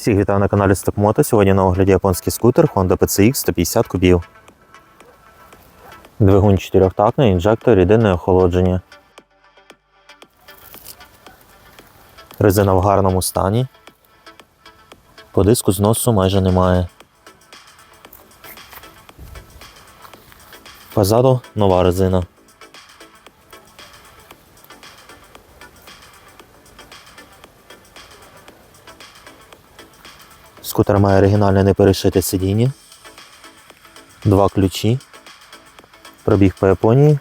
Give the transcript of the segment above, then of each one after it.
Всіх вітаю на каналі Стокмото. Сьогодні на огляді японський скутер Honda PCX 150 кубів. Двигун чотирьохтактний, інжектор, рідинне охолодження. Резина в гарному стані. По диску зносу майже немає. Позаду нова резина. Скутер має оригінальне неперешите сидіння. Два ключі. Пробіг по Японії.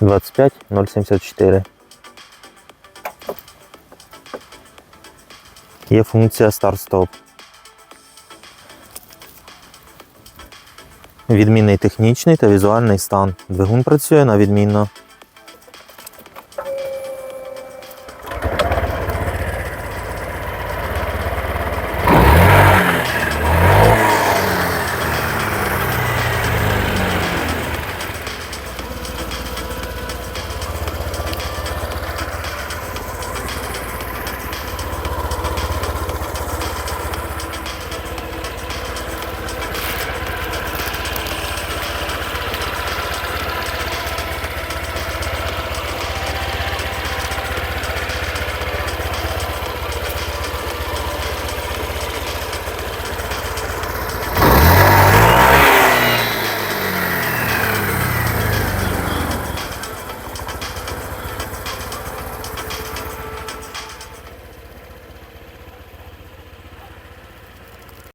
25074. Є функція старт-стоп. Відмінний технічний та візуальний стан. Двигун працює на відмінно.